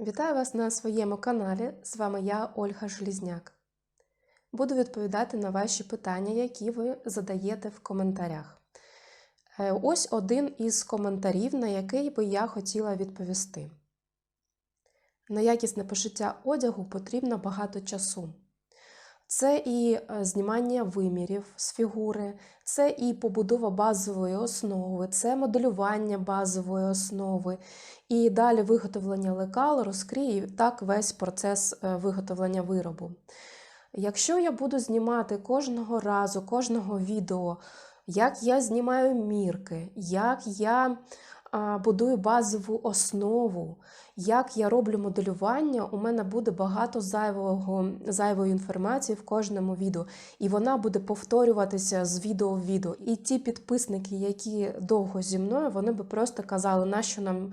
Вітаю вас на своєму каналі. З вами я, Ольга Желізняк. Буду відповідати на ваші питання, які ви задаєте в коментарях. Е, Ось один із коментарів, на який би я хотіла відповісти. На якісне пошиття одягу потрібно багато часу. Це і е, знімання вимірів з фігури, це і побудова базової основи, це моделювання базової основи, і далі виготовлення лекал розкриє так весь процес е, виготовлення виробу. Якщо я буду знімати кожного разу, кожного відео, як я знімаю мірки, як я будую базову основу, як я роблю моделювання, у мене буде багато зайвого, зайвої інформації в кожному відео, і вона буде повторюватися з відео в відео. І ті підписники, які довго зі мною, вони би просто казали, нащо нам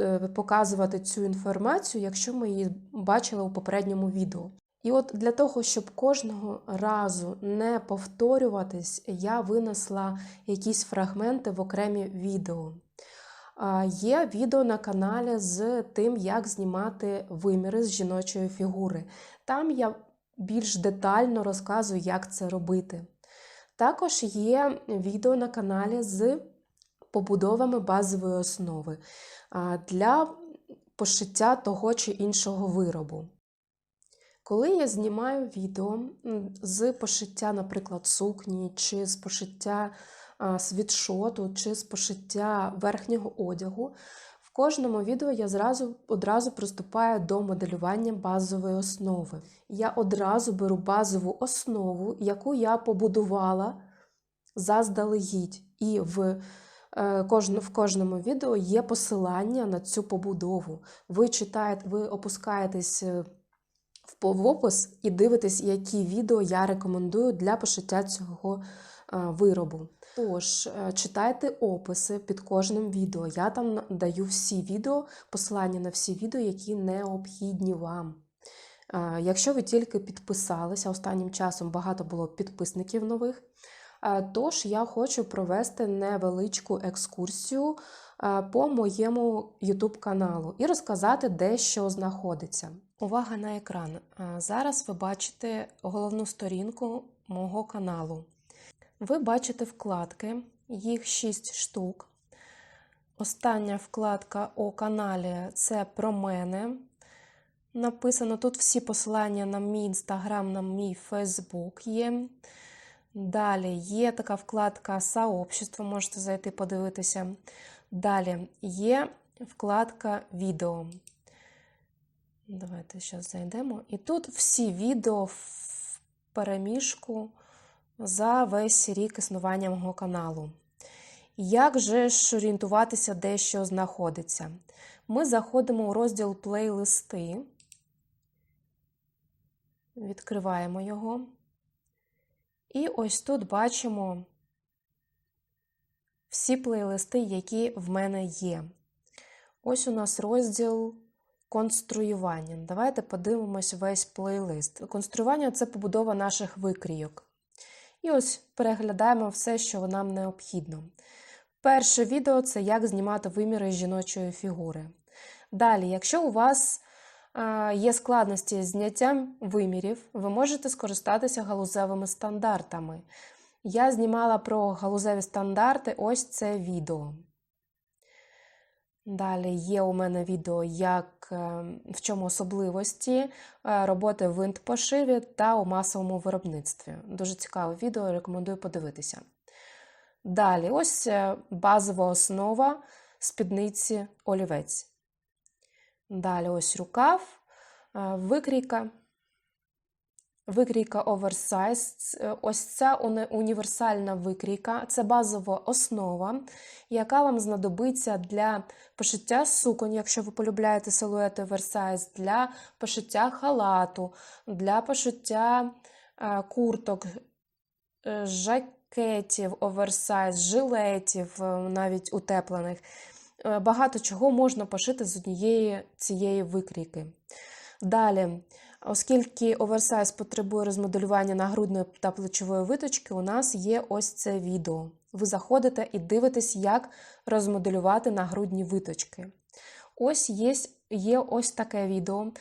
е, показувати цю інформацію, якщо ми її бачили у попередньому відео. І от для того, щоб кожного разу не повторюватись, я винесла якісь фрагменти в окремі відео. Є відео на каналі з тим, як знімати виміри з жіночої фігури. Там я більш детально розказую, як це робити. Також є відео на каналі з побудовами базової основи для пошиття того чи іншого виробу. Коли я знімаю відео з пошиття, наприклад, сукні, чи з пошиття світшоту, чи з пошиття верхнього одягу, в кожному відео я зразу одразу приступаю до моделювання базової основи. Я одразу беру базову основу, яку я побудувала заздалегідь. І в е, в кожному відео є посилання на цю побудову. Ви читаєте, ви опускаєтесь е, в опис і дивитесь, які відео я рекомендую для пошиття цього виробу. Тож, е, читайте описи під кожним відео. Я там даю всі відео, посилання на всі відео, які необхідні вам. Е, Якщо ви тільки підписалися, останнім часом багато було підписників нових. е, Тож я хочу провести невеличку екскурсію е, по моєму YouTube каналу і розказати, де що знаходиться. Увага на екран. Е, Зараз ви бачите головну сторінку мого каналу. Ви бачите вкладки, їх 6 штук. Остання вкладка у каналі це про мене. Написано тут всі посилання на мій інстаграм, на мій Фейсбук є. Далі є така вкладка Сообщество, можете зайти подивитися. Далі є вкладка відео. Давайте зараз зайдемо. І тут всі відео в переміжку за весь рік існування мого каналу. Як же ж орієнтуватися, де що знаходиться? Ми заходимо у розділ плейлисти, відкриваємо його. І ось тут бачимо всі плейлисти, які в мене є. Ось у нас розділ конструювання. Давайте подивимось весь плейлист. Конструювання це побудова наших викрійок. І ось переглядаємо все, що нам необхідно. Перше відео це як знімати виміри жіночої фігури. Далі, якщо у вас є складності з зняттям вимірів, ви можете скористатися галузевими стандартами. Я знімала про галузеві стандарти ось це відео. Далі є у мене відео, як, е, в чому особливості е, роботи в винт-пошиві та у масовому виробництві. Дуже цікаве відео, рекомендую подивитися. Далі, ось е, базова основа спідниці олівець. Далі ось рукав, е, викрійка. Викрійка оверсайз. Ось ця універсальна викрійка це базова основа, яка вам знадобиться для пошиття суконь, якщо ви полюбляєте силует оверсайз, для пошиття халату, для пошиття е, курток, е, жакетів оверсайз, жилетів, е, навіть утеплених. Е, Багато чого можна пошити з однієї цієї викрійки. Далі, оскільки оверсайз потребує розмоделювання нагрудної та плечової виточки, у нас є ось це відео. Ви заходите і дивитесь, як розмоделювати нагрудні виточки. Ось є є ось таке відео.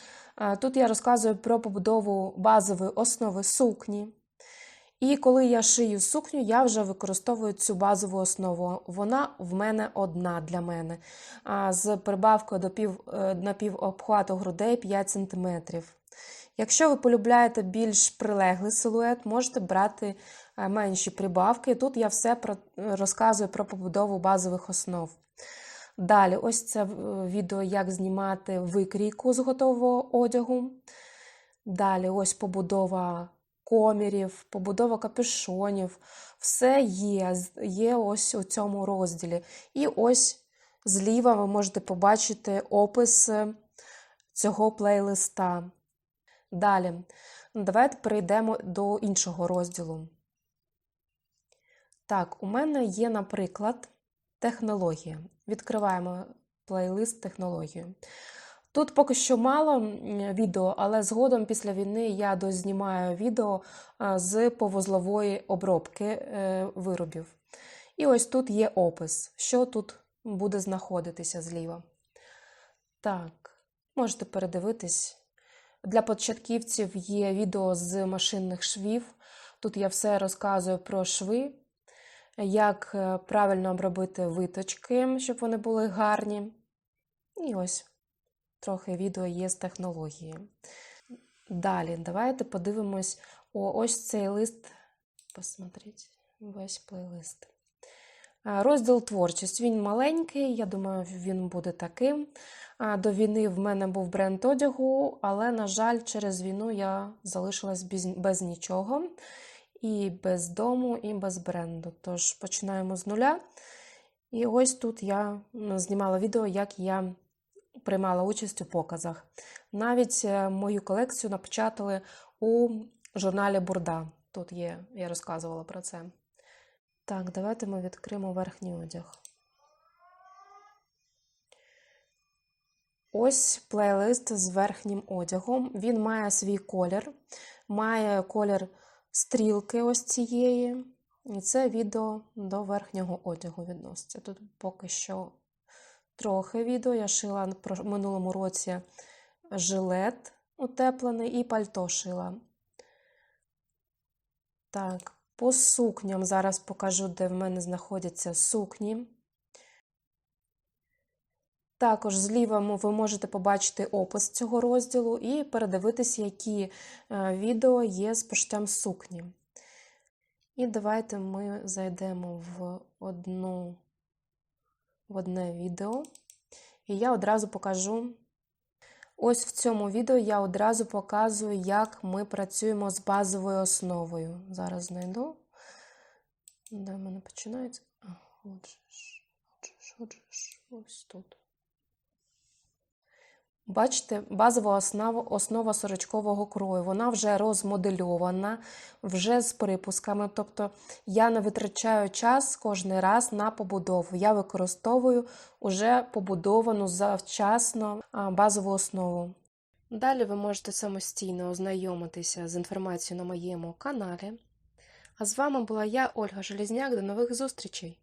Тут я розказую про побудову базової основи сукні. І коли я шию сукню, я вже використовую цю базову основу. Вона в мене одна для мене. А, З прибавкою до пів, е, на півобхвату грудей 5 см. Якщо ви полюбляєте більш прилеглий силует, можете брати е, менші прибавки. Тут я все про, розказую про побудову базових основ. Далі, ось це е, відео, як знімати викрійку з готового одягу. Далі, ось побудова комірів, побудова капюшонів. Все є, є ось у цьому розділі. І ось зліва ви можете побачити опис е, цього плейлиста. Далі, давайте перейдемо до іншого розділу. Так, у мене є, наприклад, технологія. Відкриваємо плейлист технологію. Тут поки що мало відео, але згодом після війни я дознімаю відео з повузлової обробки е, виробів. І ось тут є опис, що тут буде знаходитися зліва. Так, можете передивитись. Для початківців є відео з машинних швів. Тут я все розказую про шви, як е, правильно обробити виточки, щоб вони були гарні. І ось трохи відео є з технології. Далі, давайте подивимось о, ось цей лист. Посмотрите, весь плейлист. Розділ творчість. Він маленький, я думаю, він буде таким. До війни в мене був бренд одягу, але, на жаль, через війну я залишилась без, без нічого. І без дому, і без бренду. Тож починаємо з нуля. І ось тут я знімала відео, як я приймала участь у показах. Навіть е, мою колекцію напечатали у журналі Бурда. Тут є, я розказувала про це. Так, давайте ми відкриємо верхній одяг. Ось плейлист з верхнім одягом. Він має свій колір, має колір стрілки ось цієї. І це відео до верхнього одягу відноситься. Тут поки що трохи відео. Я шила в минулому році жилет утеплений і пальто шила. Так, по сукням зараз покажу, де в мене знаходяться сукні. Також зліва ви можете побачити опис цього розділу і передивитись, які е, відео є з пошиттям сукні. І давайте ми зайдемо в одну в одне відео. І я одразу покажу. Ось в цьому відео я одразу показую, як ми працюємо з базовою основою. Зараз знайду. Де в мене починається? Отже ж, отже ж, отже ж, ось тут. Бачите, базова основа, основа сорочкового крою. Вона вже розмодельована, вже з припусками. Тобто я не витрачаю час кожен раз на побудову. Я використовую уже побудовану завчасно базову основу. Далі ви можете самостійно ознайомитися з інформацією на моєму каналі. А з вами була я, Ольга Желізняк. До нових зустрічей!